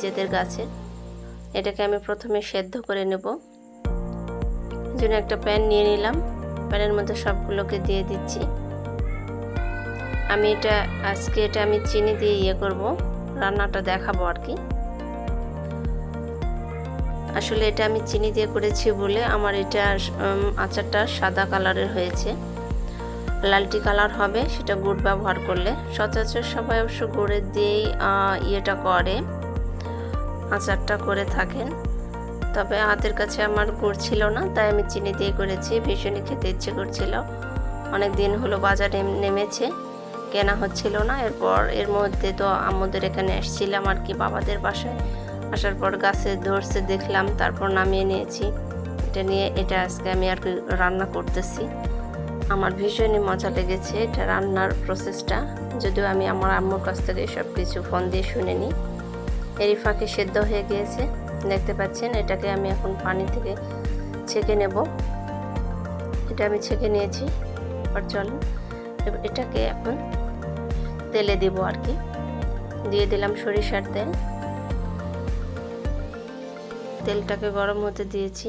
নিজেদের গাছের এটাকে আমি প্রথমে সেদ্ধ করে নেব। জন্য একটা প্যান নিয়ে নিলাম। প্যানের মধ্যে সবগুলোকে দিয়ে দিচ্ছি। আমি এটা, আজকে এটা আমি চিনি দিয়ে ইয়ে করব। রান্নাটা দেখাবো আর কি। আসলে এটা আমি চিনি দিয়ে করেছি বলে আমার এটা আচারটা সাদা কালারের হয়েছে। লালটি কালার হবে, সেটা গুড় ব্যবহার করলে। সচরাচর সবাই অবশ্য গুড়ের দিয়েই ইয়েটা করে। আচারটা করে থাকেন। তবে হাতের কাছে আমার গুড় ছিল না, তাই আমি চিনি দিয়ে করেছি, ভীষণই খেতে ইচ্ছে করছিল। অনেক দিন হলো বাজারে নেমেছে, কেনা হচ্ছিল না। এরপর এর মধ্যে তো আমাদের এখানে এসেছিলাম আর কি বাবাদের বাসায়। আসার পর গাছে ধরছে, দেখলাম, তারপর নামিয়ে নিয়েছি। এটা নিয়ে, এটা আজকে আমি আর কি রান্না করতেছি। আমার ভীষণই মজা লেগেছে এটা রান্নার প্রসেসটা যদিও আমি আমার আম্মুর কাছ থেকে সব কিছু ফোন দিয়ে শুনে নিই। এরই ফাঁকে সেদ্ধ হয়ে গিয়েছে। দেখতে পাচ্ছেন, এটাকে আমি এখন পানি থেকে ছেঁকে নেব। এটা আমি ছেঁকে নিয়েছি, এবার চলুন। এটাকে এখন তেলে দিব আর কি। দিয়ে দিলাম সরিষার তেল। তেলটাকে গরম হতে দিয়েছি।